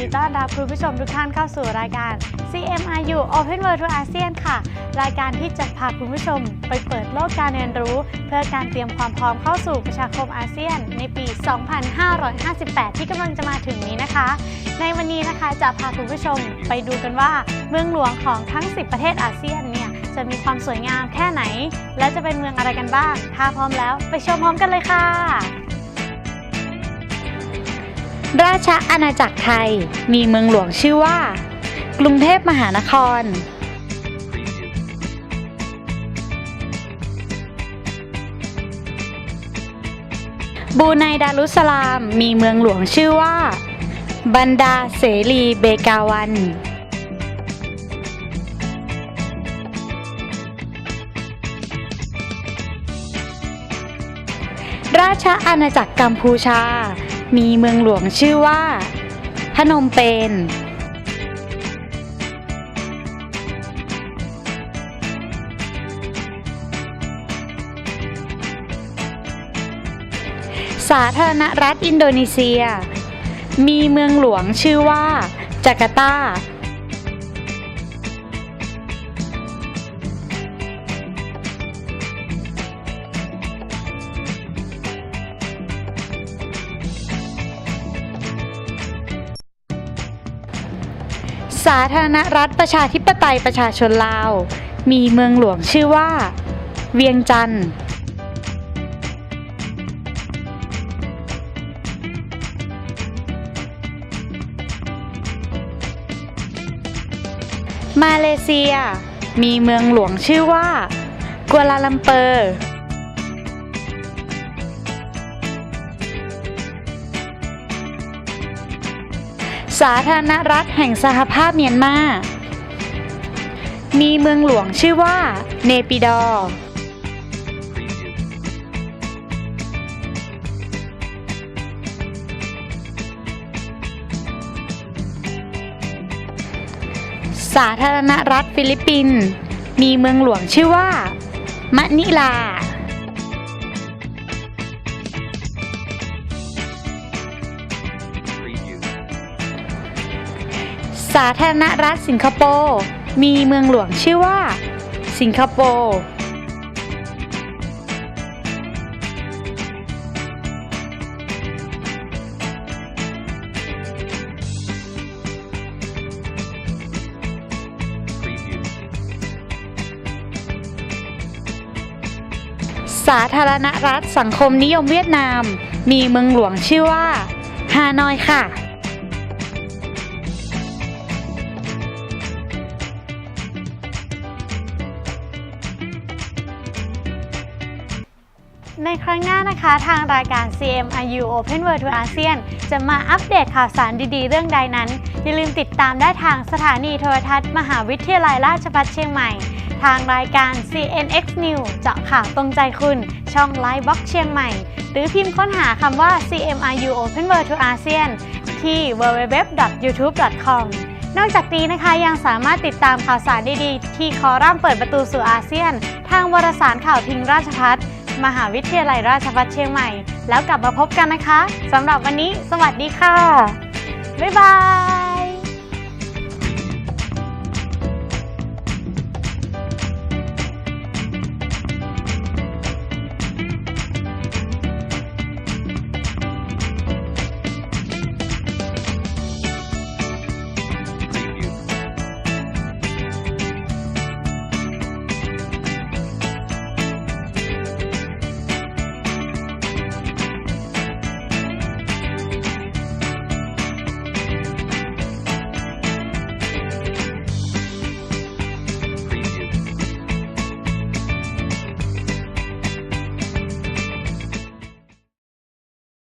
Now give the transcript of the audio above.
ดีต้อนรับคุณผู้ชมทุกท่านเข้าสู่รายการ CMRU Open World to ASEAN ค่ะ รายการที่จะพาคุณผู้ชมไปเปิดโลกการเรียนรู้ เพื่อการเตรียมความพร้อมเข้าสู่ประชาคมอาเซียน ในปี 2558 ที่กำลังจะมาถึงนี้นะคะ ในวันนี้นะคะจะพาคุณผู้ชมไปดูกันว่า เมืองหลวงของทั้ง 10 ประเทศอาเซียนเนี่ยจะมีความสวยงามแค่ไหน และจะเป็นเมืองอะไรกันบ้าง ถ้าพร้อมแล้วไปชมพร้อมกันเลยค่ะ ราชอาณาจักรไทย มีเมืองหลวงชื่อว่า กรุงเทพมหานคร บูไนดารุสสลาม มีเมืองหลวงชื่อว่า บันดาเสรีเบกาวันราชอาณาจักรกัมพูชา มีเมืองหลวงชื่อว่าพนมเปญสาธารณรัฐอินโดนีเซีย มีเมืองหลวงชื่อว่าจาการ์ตา สาธารณรัฐประชาธิปไตยประชาชนลาว มีเมืองหลวงชื่อว่า เวียงจันทร์มาเลเซีย มีเมืองหลวงชื่อว่า กัวลาลัมเปอร์ สาธารณรัฐแห่งสหภาพเมียนมา มีเมืองหลวงชื่อว่า เนปิดอร์สาธารณรัฐฟิลิปปินส์มีเมืองหลวงชื่อว่า มะนิลา สาธารณรัฐสิงคโปร์มีเมืองหลวงชื่อว่า สิงคโปร์สาธารณรัฐสังคมนิยมเวียดนาม มีเมืองหลวงชื่อว่า ฮานอยค่ะ ในครั้งหน้านะคะทางรายการ CMIU Open World to ASEAN จะมาอัปเดตข่าวสารดีๆ เรื่องใดนั้น อย่าลืมติดตามได้ทางสถานีโทรทัศน์ มหาวิทยาลัยราชภัฏเชียงใหม่ ทางรายการ CNX News เจาะข่าวตรงใจคุณ ช่องไลฟ์บ็อกเชียงใหม่ หรือพิมพ์ค้นหาคำว่า CMIU Open World to ASEAN ที่ www.youtube.com นอกจากนี้นะคะยังสามารถติดตามข่าวสารดีๆ ที่คอรัมน์เปิดประตูสู่อาเซียน ทางวารสารข่าวพิงราชพัฒน์ มหาวิทยาลัยราชภัฏเชียงใหม่ แล้วกลับมาพบกันนะคะสำหรับวันนี้ สวัสดีค่ะ บ๊ายบาย